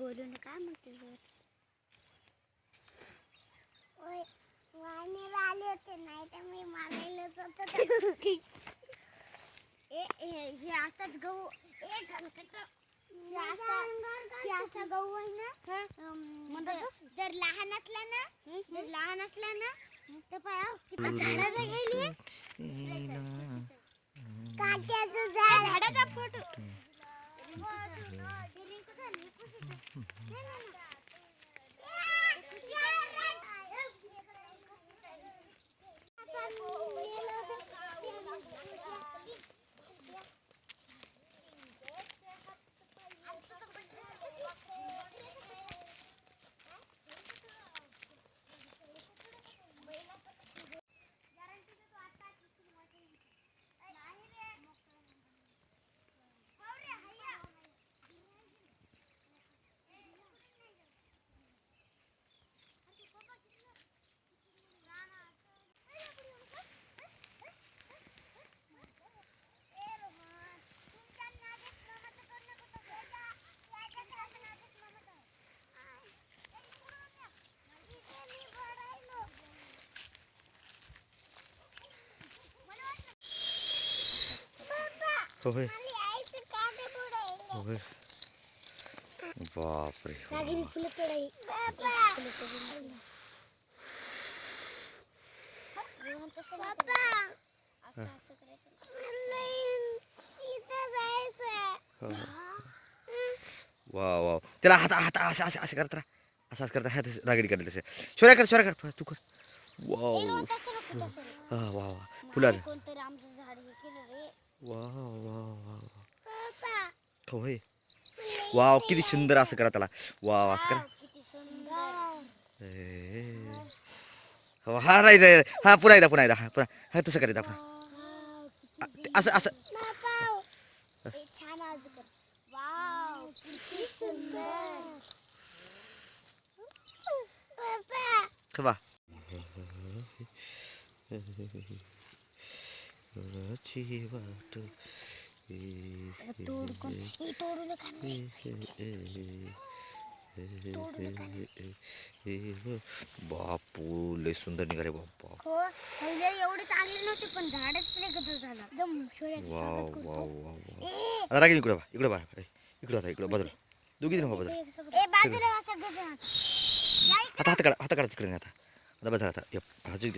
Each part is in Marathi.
बोलू नका ओय वाणीला आले होते नाही तर मी मागायलाच होतो ए ए, हे असंच गहू ए ठणकट. असा- असा गहू आहे ना जर- जर लहान असला ना जर लहान असला ना तर पाया किती झाडाला गेली. होय होय बापरे। वा वा. त्याला हात हात असं असं असं करत राहा. असं असं करता हात रागडी काढले तसे शोऱ्या कर शोऱ्या कर. तू कर. वाव. वा वा. फुला वा वा वा होय वाव किती सुंदर असं करा त्याला. वाव असं करा. हो, हा नाही, हा पुन्हा एकदा पुन्हा एकदा. हा पुन्हा. हा तसं करायचं आपण असं असं. हे खबा वाट. बापू लय सुंदर निघाले बाप्पा हो एवढे चांगले नव्हते पण झाडच झालं. Wow wow. वाव आता रागीन इकडं बा इकडं बा इकडं आता इकडं बाजूला. दोघी हो बाजूला. आता हात काढा हात काढा तिकडे आता. आता बघा आता. हाजू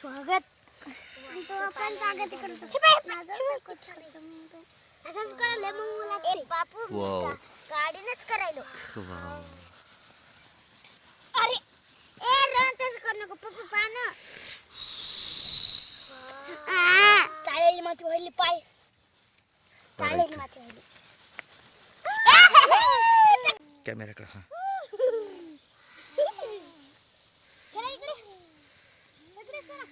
स्वागत. तो आपण स्वागत करतो. हे बाई, माझं डोकं छान आहे. असंच करायला मग मला ए बापू मी वाव. गा- गाडीनच करायलो. वाव. अरे ए रन तसं करू नको. पप्पा पान चालेल माती व्हायली पाय. चालेल. माती व्हायली कॅमेराकडे हा चला इकडे इकडे चला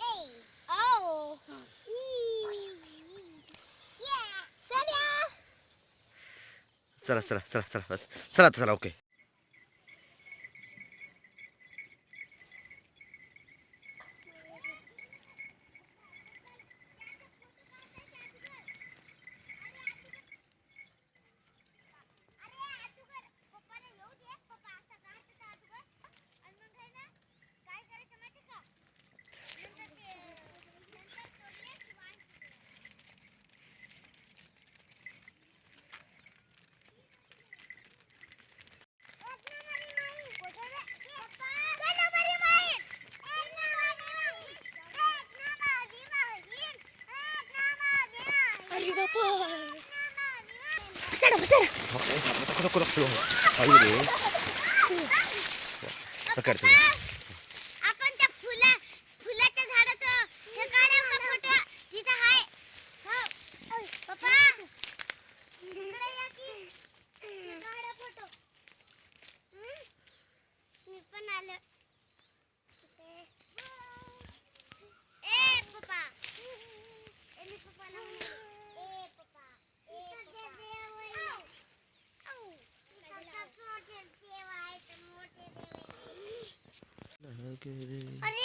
ए आओ चला चला चला चला चला चला चला ओके अरे बापा नको नको नको आई रे प्रकार तुझं आपण त्या फुला फुलाच्या झाडाचं हे काढावं का फोटो तिथं आहे हो ओय, पप्पा इकडे या की हे काढा फोटो हं? मी पण आलं इथे. ए पप्पा ए मी पप्पाला म्हणते. ए पप्पा ए पप्पा औ. औ. इकडचा मोठे देव आहे तर मोठे देव आहे.